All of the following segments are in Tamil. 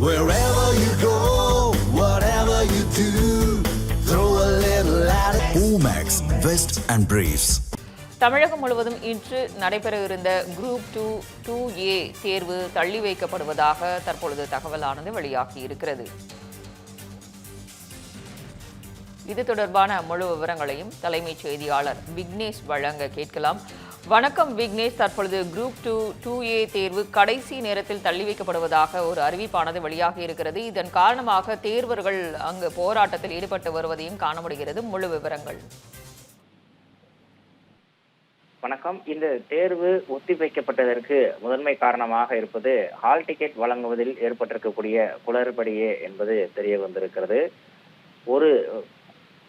Wherever you go, whatever you do, throw a little at it. Omax, Vest and Briefs. தமிழகம் முழுவதும் இன்று நடைபெற இருந்த குரூப் டூ டூ ஏ தேர்வு தள்ளி வைக்கப்படுவதாக தற்பொழுது தகவலானது வெளியாகி இருக்கிறது இது தொடர்பான முழு விவரங்களையும் தலைமைச் செய்தியாளர் விக்னேஷ் வழங்க கேட்கலாம் வணக்கம் விக்னேஷ். தற்பொழுது குரூப் டூ டூ ஏ தேர்வு கடைசி நேரத்தில் தள்ளி வைக்கப்படுவதாக ஒரு அறிவிப்பானது வெளியாகி இருக்கிறது. இதன் காரணமாக தேர்வர்கள் அங்கு போராட்டத்தில் ஈடுபட்டு வருவதையும் காண முடிகிறது. முழு விவரங்கள். வணக்கம். இந்த தேர்வு ஒத்திவைக்கப்பட்டதற்கு முதன்மை காரணமாக இருப்பது ஹால் டிக்கெட் வழங்குவதில் ஏற்பட்டிருக்கக்கூடிய குளறுபடியே என்பது தெரிய வந்திருக்கிறது. ஒரு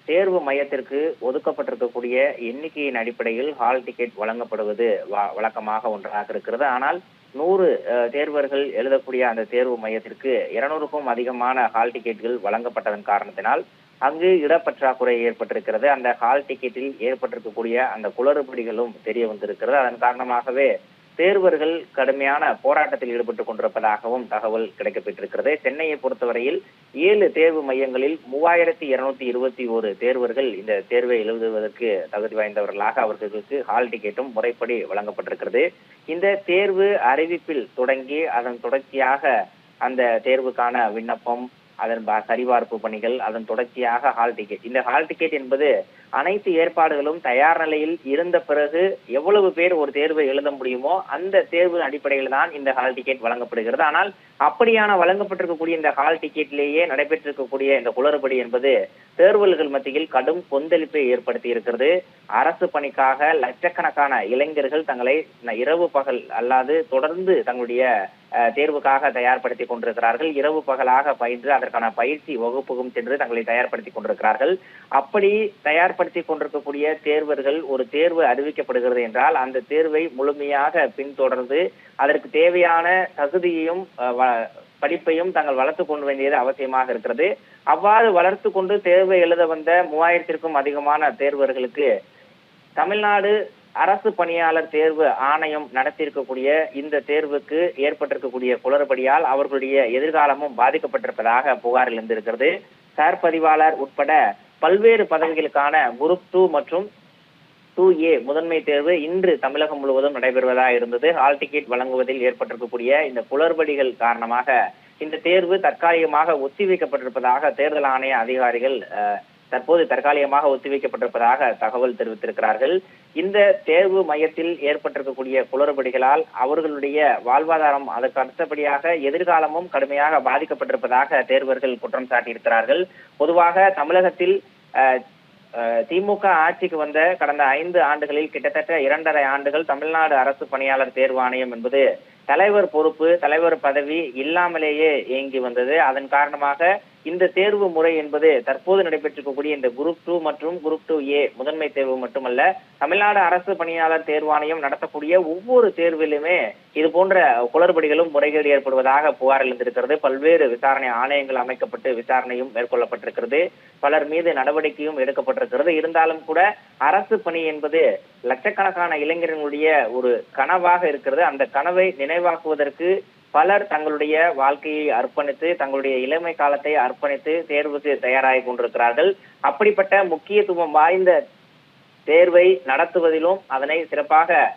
தேர்வு மையத்திற்கு ஒதுக்கப்பட்டிருக்கக்கூடிய எண்ணிக்கையின் அடிப்படையில் ஹால் டிக்கெட் வழங்கப்படுவது வ- வழக்கமாக ஒன்றாக இருக்கிறது. ஆனால் நூறு தேர்வர்கள் எழுதக்கூடிய அந்த தேர்வு மையத்திற்கு இருநூறுக்கும் அதிகமான ஹால் டிக்கெட்டுகள் வழங்கப்பட்டதன் காரணத்தினால் அங்கு இடப்பற்றாக்குறை ஏற்பட்டிருக்கிறது. அந்த ஹால் டிக்கெட்டில் ஏற்பட்டிருக்கக்கூடிய அந்த குளறுபடிகளும் தெரிய வந்திருக்கிறது. அதன் காரணமாகவே தேர்வர்கள் கடுமையான போராட்டத்தில் ஈடுபட்டுக் கொண்டிருப்பதாகவும் தகவல் கிடைக்கப்பெற்றிருக்கிறது சென்னையை பொறுத்தவரையில் ஏழு தேர்வு மையங்களில் மூவாயிரத்தி இருநூத்தி இருபத்தி ஒரு தேர்வர்கள் இந்த தேர்வை எழுதுவதற்கு தகுதி வாய்ந்தவர்களாக அவர்களுக்கு ஹால் டிக்கெட்டும் முறைப்படி வழங்கப்பட்டிருக்கிறது. இந்த தேர்வு அறிவிப்பில் தொடங்கி அதன் தொடர்ச்சியாக அந்த தேர்வுக்கான விண்ணப்பம் அதன் ப- சரிபார்ப்பு பணிகள் அதன் தொடர்ச்சியாக ஹால் டிக்கெட் இந்த ஹால் டிக்கெட் என்பது அனைத்து ஏற்பாடுகளும் தயார் நிலையில் இருந்த பிறகு எவ்வளவு பேர் ஒரு தேர்வை எழுத முடியுமோ அந்த தேர்வு அடிப்படையில் தான் இந்த ஹால் டிக்கெட் வழங்கப்படுகிறது. ஆனால் அப்படியான வழங்கப்பட்டிருக்கக்கூடிய இந்த ஹால் டிக்கெட்லேயே நடைபெற்றிருக்கக்கூடிய இந்த குளறுபடி என்பது தேர்வல்கள் மத்தியில் கடும் கொந்தளிப்பை ஏற்படுத்தி இருக்கிறது. அரசு பணிக்காக லட்சக்கணக்கான இளைஞர்கள் தங்களை இரவு பகல் அல்லாது தொடர்ந்து தங்களுடைய தேர்வுக்காக தயார்படுத்திக் கொண்டிருக்கிறார்கள். இரவு பகலாக பயின்று அதற்கான பயிற்சி வகுப்புக்கும் சென்று தங்களை தயார்படுத்திக் கொண்டிருக்கிறார்கள். அப்படி தயார் தயார்படுத்திக் கொண்டிருக்கக்கூடிய தேர்வர்கள் ஒரு தேர்வு அறிவிக்கப்படுகிறது என்றால் அந்த தேர்வை முழுமையாக பின்தொடர்ந்து அதற்கு தேவையான தகுதியையும் படிப்பையும் தாங்கள் வளர்த்து கொண்டு வேண்டியது அவசியமாக இருக்கிறது. அவ்வாறு வளர்த்து கொண்டு தேர்வை எழுத வந்த மூவாயிரத்திற்கும் அதிகமான தேர்வர்களுக்கு தமிழ்நாடு அரசு பணியாளர் தேர்வு ஆணையம் நடத்தியிருக்கக்கூடிய இந்த தேர்வுக்கு ஏற்பட்டிருக்கக்கூடிய குளறுபடியால் அவர்களுடைய எதிர்காலமும் பாதிக்கப்பட்டிருப்பதாக புகார் எழுந்திருக்கிறது சார் பதிவாளர் உட்பட பல்வேறு பதவிகளுக்கான குரூப் டூ மற்றும் டூ ஏ முதன்மை தேர்வு இன்று தமிழகம் முழுவதும் நடைபெறுவதாக இருந்தது. ஹால் டிக்கெட் வழங்குவதில் ஏற்பட்டிருக்கக்கூடிய இந்த குளறுபடிகள் காரணமாக இந்த தேர்வு தற்காலிகமாக ஒத்திவைக்கப்பட்டிருப்பதாக தேர்தல் ஆணைய அதிகாரிகள் அஹ், தற்போது தற்காலிகமாக ஒத்திவைக்கப்பட்டிருப்பதாக தகவல் தெரிவித்திருக்கிறார்கள். இந்த தேர்வு மையத்தில் ஏற்பட்டிருக்கக்கூடிய குளறுபடிகளால் அவர்களுடைய வாழ்வாதாரம் அதற்கு அடுத்தபடியாக எதிர்காலமும் கடுமையாக பாதிக்கப்பட்டிருப்பதாக தேர்வர்கள் குற்றம் சாட்டியிருக்கிறார்கள். பொதுவாக தமிழகத்தில் அஹ், அஹ், திமுக ஆட்சிக்கு வந்த கடந்த ஐந்து ஆண்டுகளில் கிட்டத்தட்ட இரண்டரை ஆண்டுகள் தமிழ்நாடு அரசு பணியாளர் தேர்வு ஆணையம் என்பது தலைவர் பொறுப்பு தலைவர் பதவி இல்லாமலேயே இயங்கி வந்தது. அதன் காரணமாக இந்த தேர்வு முறை என்பது தற்போது நடைபெற்றிருக்கக்கூடிய இந்த குரூப் டூ மற்றும் குரூப் டூ ஏ முதன்மை தேர்வு மட்டுமல்ல தமிழ்நாடு அரசு பணியாளர் தேர்வாணையம் நடத்தக்கூடிய ஒவ்வொரு தேர்விலுமே இது போன்ற குளறுபடிகளும் முறைகேடு ஏற்படுவதாக புகார் எழுந்திருக்கிறது. பல்வேறு விசாரணை ஆணையங்கள் அமைக்கப்பட்டு விசாரணையும் மேற்கொள்ளப்பட்டிருக்கிறது. பலர் மீது நடவடிக்கையும் எடுக்கப்பட்டிருக்கிறது. இருந்தாலும் கூட அரசு பணி என்பது லட்சக்கணக்கான இளைஞர்களுடைய ஒரு கனவாக இருக்கிறது. அந்த கனவை நினைவாக்குவதற்கு பலர் தங்களுடைய வாழ்க்கையை அர்ப்பணித்து தங்களுடைய இளமை காலத்தை அர்ப்பணித்து தேர்வுக்கு தயாராகி கொண்டிருக்கிறார்கள். அப்படிப்பட்ட முக்கியத்துவம் வாய்ந்த தேர்வை நடத்துவதிலும் அதனை சிறப்பாக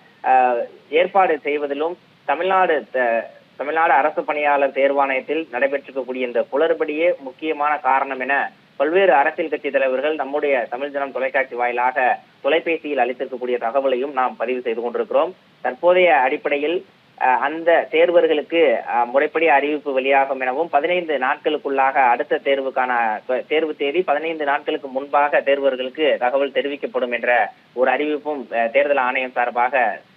ஏற்பாடு செய்வதிலும் தமிழ்நாடு த- தமிழ்நாடு அரசு பணியாளர் தேர்வாணையத்தில் நடைபெற்றிருக்கக்கூடிய இந்த குளறுபடியே முக்கியமான காரணம் என பல்வேறு அரசியல் கட்சி தலைவர்கள் நம்முடைய தமிழ் ஜனம் தொலைக்காட்சி வாயிலாக தொலைபேசியில் அளித்திருக்கக்கூடிய தகவலையும் நாம் பதிவு செய்து கொண்டிருக்கிறோம். தற்போதைய அடிப்படையில் அந்த தேர்வர்களுக்கு அஹ், முறைப்படி அறிவிப்பு வெளியாகும் எனவும் பதினைந்து நாட்களுக்குள்ளாக அடுத்த தேர்வுக்கான தேர்வு தேதி பதினைந்து நாட்களுக்கு முன்பாக தேர்வர்களுக்கு தகவல் தெரிவிக்கப்படும் என்ற ஒரு அறிவிப்பும் அஹ், தேர்தல் ஆணையம் சார்பாக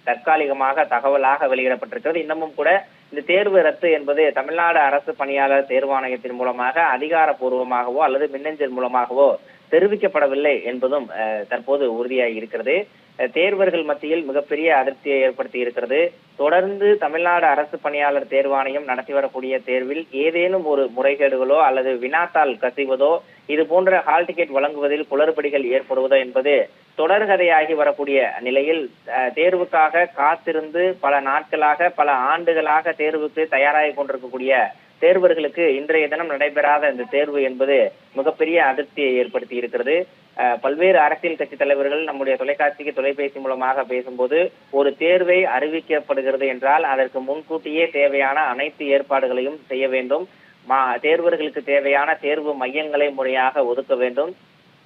தற்காலிகமாக தகவலாக வெளியிடப்பட்டிருக்கிறது. இன்னமும் கூட இந்த தேர்வு ரத்து என்பது தமிழ்நாடு அரசு பணியாளர் தேர்வாணையத்தின் மூலமாக அதிகாரப்பூர்வமாகவோ அல்லது மின்னஞ்சல் மூலமாகவோ தெரிவிக்கப்படவில்லை என்பதும் அஹ், தற்போது உறுதியாகி இருக்கிறது. தேர்வர்கள் மத்தியில் மிகப்பெரிய அதிருப்தியை ஏற்படுத்தி இருக்கிறது. தொடர்ந்து தமிழ்நாடு அரசு பணியாளர் தேர்வாணையம் நடத்தி வரக்கூடிய தேர்வில் ஏதேனும் ஒரு முறைகேடுகளோ அல்லது வினாத்தால் கசிவதோ இது போன்ற ஹால் டிக்கெட் வழங்குவதில் குளறுபடிகள் ஏற்படுவதோ என்பது தொடர்கதையாகி வரக்கூடிய நிலையில் அஹ், தேர்வுக்காக காத்திருந்து பல நாட்களாக பல ஆண்டுகளாக தேர்வுக்கு தயாராகி கொண்டிருக்கக்கூடிய தேர்வர்களுக்கு இன்றைய தினம் நடைபெறாத இந்த தேர்வு என்பது மிகப்பெரிய அதிருப்தியை ஏற்படுத்தி இருக்கிறது. அஹ், பல்வேறு அரசியல் கட்சி தலைவர்கள் நம்முடைய தொலைக்காட்சிக்கு தொலைபேசி மூலமாக பேசும்போது ஒரு தேர்வை அறிவிக்கப்படுகிறது என்றால் அதற்கு முன்கூட்டியே தேவையான அனைத்து ஏற்பாடுகளையும் செய்ய வேண்டும். மா தேர்வர்களுக்கு தேவையான தேர்வு மையங்களை முறையாக ஒதுக்க வேண்டும்.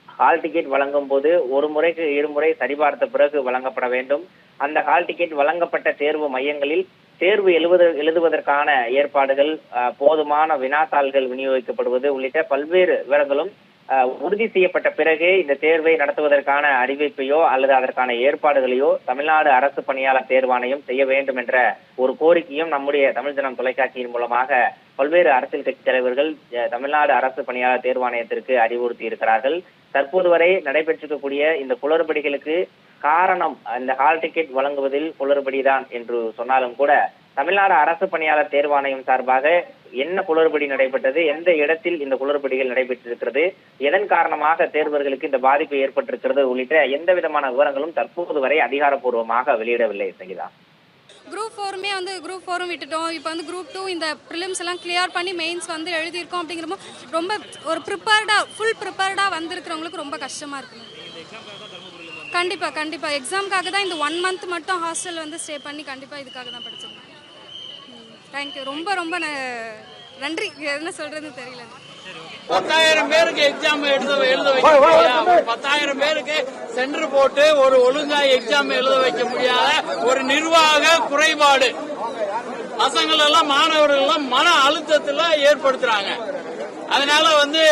ஹால் டிக்கெட் வழங்கும் போது ஒரு முறைக்கு இருமுறை சரிபார்த்த பிறகு வழங்கப்பட வேண்டும். அந்த ஹால் டிக்கெட் வழங்கப்பட்ட தேர்வு மையங்களில் தேர்வு எழுவது எழுதுவதற்கான ஏற்பாடுகள் போதுமான வினாத்தாள்கள் விநியோகிக்கப்படுவது உள்ளிட்ட பல்வேறு விவரங்களும் உறுதி செய்யப்பட்ட பிறகே இந்த தேர்வை நடத்துவதற்கான அறிவிப்பையோ அல்லது அதற்கான ஏற்பாடுகளையோ தமிழ்நாடு அரசு பணியாளர் தேர்வாணையம் செய்ய வேண்டும் என்ற ஒரு கோரிக்கையும் நம்முடைய தமிழ் தினம் தொலைக்காட்சியின் மூலமாக பல்வேறு அரசியல் கட்சி தலைவர்கள் அஹ், தமிழ்நாடு அரசு பணியாளர் தேர்வாணையத்திற்கு அறிவுறுத்தி இருக்கிறார்கள். தற்போது வரை நடைபெற்றிருக்கக்கூடிய இந்த குளறுபடிகளுக்கு காரணம் அந்த ஹால் டிக்கெட் வழங்குவதில் குளறுபடிதான் என்று சொன்னாலும் கூட தமிழ்நாடு அரசு பணியாளர் தேர்வாணையம் சார்பாக என்ன குளறுபடி நடைபெற்றது எந்த இடத்தில் இந்த குளறுபடிகள் நடைபெற்றிருக்கிறது எதன் காரணமாக தேர்வர்களுக்கு இந்த பாதிப்பு ஏற்பட்டிருக்கிறது உள்ளிட்ட எந்த விதமான விவரங்களும் தற்போது வரை அதிகாரப்பூர்வமாக வெளியிடவில்லை சங்கீதா. குரூப் ஃபோருமே வந்து குரூப் ஃபோரும் விட்டுட்டோம். இப்போ வந்து குரூப் டூ இந்த ப்ரிலிம்ஸ் எல்லாம் கிளியர் பண்ணி மெயின்ஸ் வந்து எழுதியிருக்கோம் அப்படிங்கிறப்போ ரொம்ப ஒரு ப்ரிப்பேர்டாக ஃபுல் ப்ரிப்பேர்டாக வந்திருக்கிறவங்களுக்கு ரொம்ப கஷ்டமாக இருக்குது கண்டிப்பாக கண்டிப்பாக எக்ஸாமுக்காக தான் இந்த ஒன் மந்த் மட்டும் ஹாஸ்டல் வந்து ஸ்டே பண்ணி கண்டிப்பாக இதுக்காக தான் படிச்சிருக்கேன். தேங்க்யூ ரொம்ப ரொம்ப ந- நன்றி. என்ன சொல்கிறதுன்னு தெரியல. பத்தாயிரம் பேருக்கு எக்ஸாம் எழுத எழுத வைக்க முடியாது பத்தாயிரம் பேருக்கு சென்டர் போட்டு ஒரு ஒழுங்கா எக்ஸாம் எழுத வைக்க முடியாத ஒரு நிர்வாக குறைபாடு. பசங்கள் எல்லாம் மாணவர்கள் எல்லாம் மன அழுத்தத்துல ஏற்படுத்துறாங்க. அதனால வந்து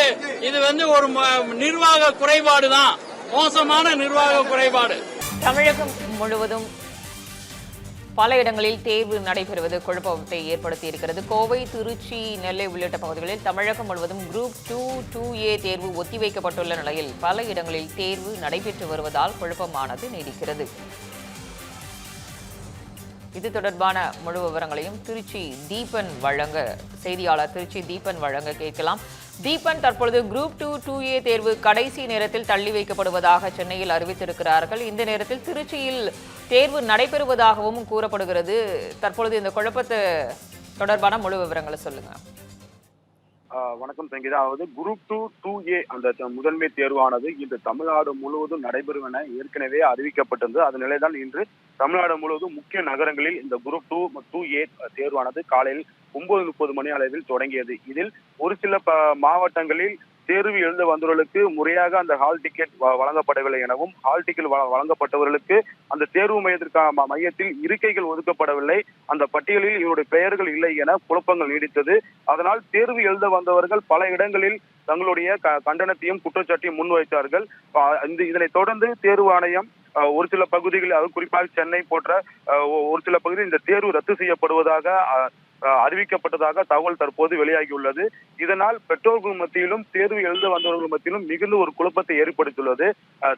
இது வந்து ஒரு ம- நிர்வாக குறைபாடு தான் மோசமான நிர்வாக குறைபாடு. தமிழகம் முழுவதும் பல இடங்களில் தேர்வு நடைபெறுவது குழப்பத்தை ஏற்படுத்தி இருக்கிறது கோவை திருச்சி நெல்லை உள்ளிட்ட பகுதிகளில் தமிழகம் முழுவதும் குரூப் டூ டூ ஏ தேர்வு ஒத்திவைக்கப்பட்டுள்ள நிலையில் பல இடங்களில் தேர்வு நடைபெற்று வருவதால் குழப்பமானது நீடிக்கிறது. இது தொடர்பான முழு விவரங்களையும் திருச்சி தீபன் வழங்க செய்தியாளர் திருச்சி தீபன் வழங்க கேட்கலாம். தீபன் தற்பொழுது குரூப் டூ டூ ஏ தேர்வு கடைசி நேரத்தில் தள்ளி வைக்கப்படுவதாக சென்னையில் அறிவித்திருக்கிறார்கள். இந்த நேரத்தில் திருச்சியில் தேர்வு நடைபெறுவதாகவும் கூறப்படுகிறது. தற்பொழுது இந்த குழப்பத்தை தொடர்பான முழு விவரங்களை சொல்லுங்க. ஆஹ் வணக்கம் சங்கீதா. அதாவது குரூப் டூ டூ ஏ அந்த முதன்மை தேர்வானது இன்று தமிழ்நாடு முழுவதும் நடைபெறும் என ஏற்கனவே அறிவிக்கப்பட்டிருந்தது. அதன் நிலைதான் இன்று தமிழ்நாடு முழுவதும் முக்கிய நகரங்களில் இந்த குரூப் டூ டூ ஏ தேர்வானது காலையில் ஒன்பது முப்பது மணி அளவில் தொடங்கியது. இதில் ஒரு சில ப- மாவட்டங்களில் தேர்வு எழுத வந்தவர்களுக்கு முறையாக அந்த ஹால் டிக்கெட் வ- வழங்கப்படவில்லை எனவும் ஹால் டிக்கெட் வ- வழங்கப்பட்டவர்களுக்கு அந்த தேர்வு மையத்திற்கான ம- மையத்தில் இருக்கைகள் ஒதுக்கப்படவில்லை. அந்த பட்டியலில் இவருடைய பெயர்கள் இல்லை என குழப்பங்கள் நீடித்தது. அதனால் தேர்வு எழுத வந்தவர்கள் பல இடங்களில் தங்களுடைய க- கண்டனத்தையும் குற்றச்சாட்டையும் முன்வைத்தார்கள். இந்த இதனைத் தொடர்ந்து தேர்வு ஆணையம் ஒரு சில பகுதிகளில் அது குறிப்பாக சென்னை போன்ற ஒரு சில பகுதியில் இந்த தேர்வு ரத்து செய்யப்படுவதாக அறிவிக்கப்பட்டதாக தகவல் தற்போது வெளியாகியுள்ளது. இதனால் பெற்றோர்கள் மத்தியிலும் தேர்வு எழுத வந்தவர்கள் மத்தியிலும் மிகுந்த ஒரு குழப்பத்தை ஏற்படுத்தியுள்ளது.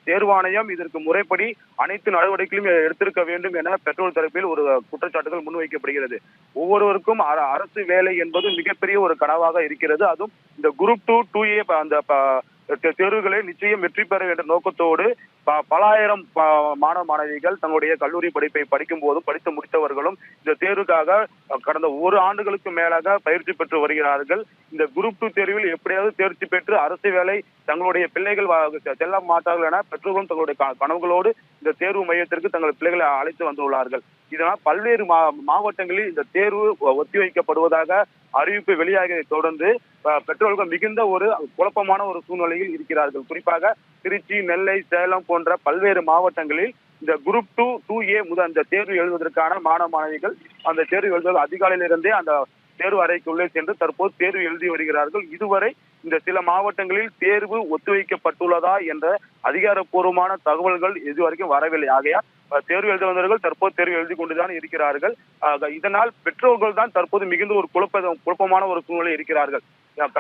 தேர்வாணையம் இதற்கு முறைப்படி அனைத்து நடவடிக்கைகளும் எடுத்திருக்க வேண்டும் என பெற்றோர் தரப்பில் ஒரு குற்றச்சாட்டுகள் முன்வைக்கப்படுகிறது. ஒவ்வொருவருக்கும் அர- அரசு வேலை என்பது மிகப்பெரிய ஒரு கனவாக இருக்கிறது. அதுவும் இந்த குரூப் டூ டூ ஏ அந்த தேர்வுகளை நிச்சயம் வெற்றி பெற என்ற நோக்கத்தோடு ப- பலாயிரம் மாணவ மாணவிகள் தங்களுடைய கல்லூரி படிப்பை படிக்கும் போதும் படித்து முடித்தவர்களும் இந்த தேர்வுக்காக கடந்த ஒரு ஆண்டுகளுக்கு மேலாக பயிற்சி பெற்று வருகிறார்கள். இந்த குரூப் டூ தேர்வில் எப்படியாவது தேர்ச்சி பெற்று அரசு வேலை தங்களுடைய பிள்ளைகள் வ- செ- செல்ல மாட்டார்கள் என பெற்றோர்களும் தங்களுடைய க- கனவுகளோடு இந்த தேர்வு மையத்திற்கு தங்கள் பிள்ளைகளை அழைத்து வந்துள்ளார்கள். இதனால் பல்வேறு மா மாவட்டங்களில் இந்த தேர்வு ஒத்திவைக்கப்படுவதாக அறிவிப்பு வெளியாகியதை தொடர்ந்து பெற்றோர்கள் மிகுந்த ஒரு குழப்பமான ஒரு சூழ்நிலையில் இருக்கிறார்கள். குறிப்பாக திருச்சி நெல்லை சேலம் போன்ற பல்வேறு மாவட்டங்களில் இந்த குரூப் டூ டூ ஏ முதல் அந்த தேர்வு எழுதுவதற்கான மாணவ மாணவிகள் அந்த தேர்வு எழுதுவது அதிகாலையிலிருந்தே அந்த தேர்வு அறைக்குள்ளே சென்று தற்போது தேர்வு எழுதி வருகிறார்கள். இதுவரை இந்த சில மாவட்டங்களில் தேர்வு ஒத்திவைக்கப்பட்டுள்ளதா என்ற அதிகாரப்பூர்வமான தகவல்கள் இதுவரைக்கும் வரவில்லை. ஆகையால் தேர்வு எழுத வந்தவர்கள் தற்போது தேர்வு எழுதி கொண்டுதான் இருக்கிறார்கள். ஆக, இதனால் பெற்றோர்கள் தான் தற்போது மிகுந்த ஒரு குழப்ப குழப்பமான ஒரு சூழ்நிலை இருக்கிறார்கள்.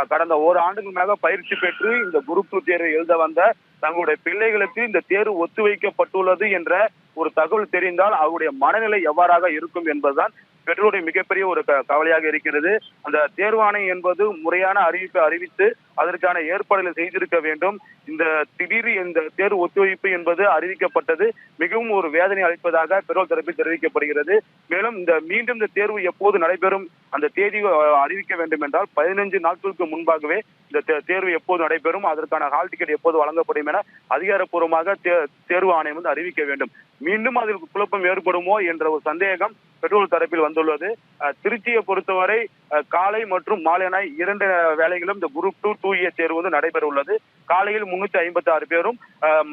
கடந்த ஒரு ஆண்டுக்கு மேல பயிற்சி பெற்று இந்த குரூப் டூ தேர்வு எழுத வந்த தங்களுடைய பிள்ளைகளுக்கு இந்த தேர்வு ஒத்திவைக்கப்பட்டுள்ளது என்ற ஒரு தகவல் தெரிந்தால் அவருடைய மனநிலை எவ்வாறாக இருக்கும் என்பதுதான் பெற்றோருடைய மிகப்பெரிய ஒரு க- கவலையாக இருக்கிறது. அந்த தேர்வாணை என்பது முறையான அறிவிப்பை அறிவித்து அதற்கான ஏற்பாடுகளை செய்திருக்க வேண்டும். இந்த திடீர் இந்த தேர்வு ஒத்திவைப்பு என்பது அறிவிக்கப்பட்டது. மிகவும் ஒரு வேதனை அளிப்பதாக பெட்ரோல் தரப்பில் தெரிவிக்கப்படுகிறது. மேலும் இந்த மீண்டும் இந்த தேர்வு எப்போது நடைபெறும் அந்த தேதி அறிவிக்க வேண்டும் என்றால் பதினைஞ்சு நாட்களுக்கு முன்பாகவே இந்த தேர்வு எப்போது நடைபெறும் அதற்கான ஹால் டிக்கெட் எப்போது வழங்கப்படும் என அதிகாரப்பூர்வமாக தே- தேர்வு ஆணையம் வந்து அறிவிக்க வேண்டும். மீண்டும் அதில் குழப்பம் ஏற்படுமோ என்ற ஒரு சந்தேகம் பெட்ரோல் தரப்பில் வந்துள்ளது. திருச்சியை பொறுத்தவரை காலை மற்றும் மாலை என இரண்டு வேலைகளும் இந்த குரூப் டூ தூய தேர்வு வந்து நடைபெற உள்ளது. காலையில் முன்னூத்தி ஐம்பத்தி ஆறு பேரும்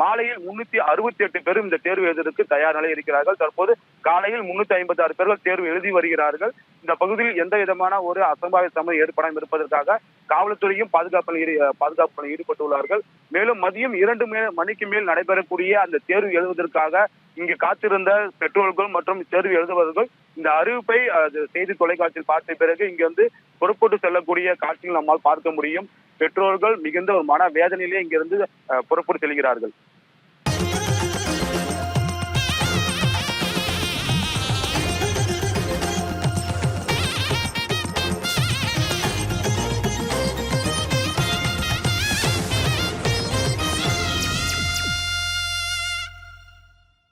மாலையில் முன்னூத்தி அறுபத்தி எட்டு பேரும் இந்த தேர்வு எழுதுவதற்கு தயார் நிலை இருக்கிறார்கள். தற்போது காலையில் முன்னூத்தி ஐம்பத்தி ஆறு பேர்கள் தேர்வு எழுதி வருகிறார்கள். இந்த பகுதியில் எந்த விதமான ஒரு அசம்பாவித சம்பவம் ஏற்படாமல் இருப்பதற்காக காவல்துறையும் பாதுகாப்பு பாதுகாப்பு பணியில் ஈடுபட்டுள்ளார்கள். மேலும் மதியம் இரண்டு மணிக்கு மேல் நடைபெறக்கூடிய அந்த தேர்வு எழுதுவதற்காக இங்கு காத்திருந்த பெற்றோர்கள் மற்றும் தேர்வு எழுதுபவர்கள் இந்த அறிவிப்பை அது செய்தி தொலைக்காட்சியில் பார்த்த பிறகு இங்கு வந்து புறப்பட்டு செல்லக்கூடிய காட்சிகள் நம்மால் பார்க்க முடியும். பெற்றோர்கள் மிகுந்த ஒரு மன வேதனையிலே இங்கிருந்து அஹ், புறப்பட்டு செல்கிறார்கள்.